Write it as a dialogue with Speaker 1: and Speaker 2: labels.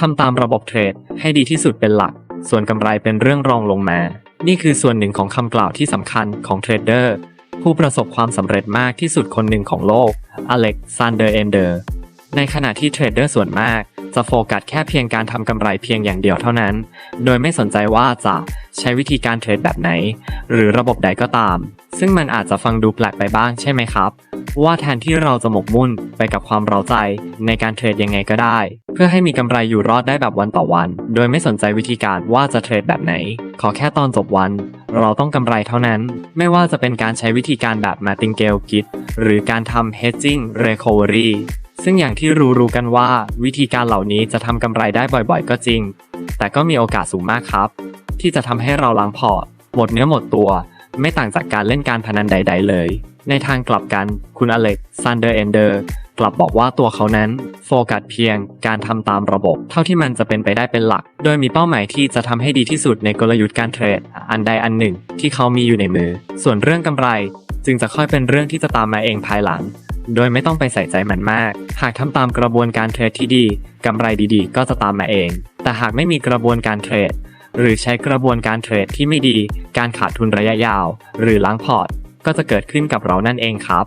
Speaker 1: ทำตามระบบเทรดให้ดีที่สุดเป็นหลัก ส่วนกำไรเป็นเรื่องรองลงมา นี่คือส่วนหนึ่งของคำกล่าวที่สำคัญของเทรดเดอร์ผู้ประสบความสำเร็จมากที่สุดคนหนึ่งของโลก อเล็กซานเดอร์เอนเดอร์ ในขณะที่เทรดเดอร์ส่วนมาก จะโฟกัสแค่เพียงการทำกำไรเพียงอย่างเดียวเท่านั้น โดยไม่สนใจว่าจะใช้วิธีการเทรดแบบไหน หรือระบบใดก็ตาม ซึ่งมันอาจจะฟังดูแปลกไปบ้างใช่ไหมครับ ว่าแทนที่เราจะหมกมุ่นไปกับความเราใจในการเทรดยังไงก็ได้ เพื่อให้มีกำไรอยู่รอดได้แบบวันต่อวัน โดยไม่สนใจวิธีการว่าจะเทรดแบบไหน ขอแค่ตอนจบวัน เราต้องกำไรเท่านั้น ไม่ว่าจะเป็นการใช้วิธีการแบบ Martingale Git หรือการทำ Hedging Recovery ซึ่งอย่างที่รู้ๆกันว่า วิธีการเหล่านี้จะทำกำไรได้บ่อยๆ ก็จริง แต่ก็มีโอกาสสูงมากครับ ที่จะทำให้เราล้างพอร์ตหมดเนื้อหมดตัว ไม่ต่างจากการเล่นการพนันใด ๆ เลย ในทางกลับกันคุณอเล็กซานเดอร์เอนเดอร์กลับบอกว่าตัวเขานั้น โฟกัสเพียงการทำตามระบบ เท่าที่มันจะเป็นไปได้เป็นหลัก โดยมีเป้าหมายที่จะทำให้ดีที่สุดในกลยุทธ์การเทรด อันใดอันหนึ่งที่เขามีอยู่ในมือ ส่วนเรื่องกำไร จึงจะค่อยเป็นเรื่องที่จะตามมาเองภายหลัง โดยไม่ต้องไปใส่ใจมันมาก หากทำตามกระบวนการเทรดที่ดีกำไรดีๆ ก็จะตามมาเอง แต่หากไม่มีกระบวนการเทรด หรือใช้กระบวนการเทรดที่ไม่ดี การขาดทุนระยะยาว หรือล้างพอร์ต ก็จะเกิดขึ้นกับเรานั่นเองครับ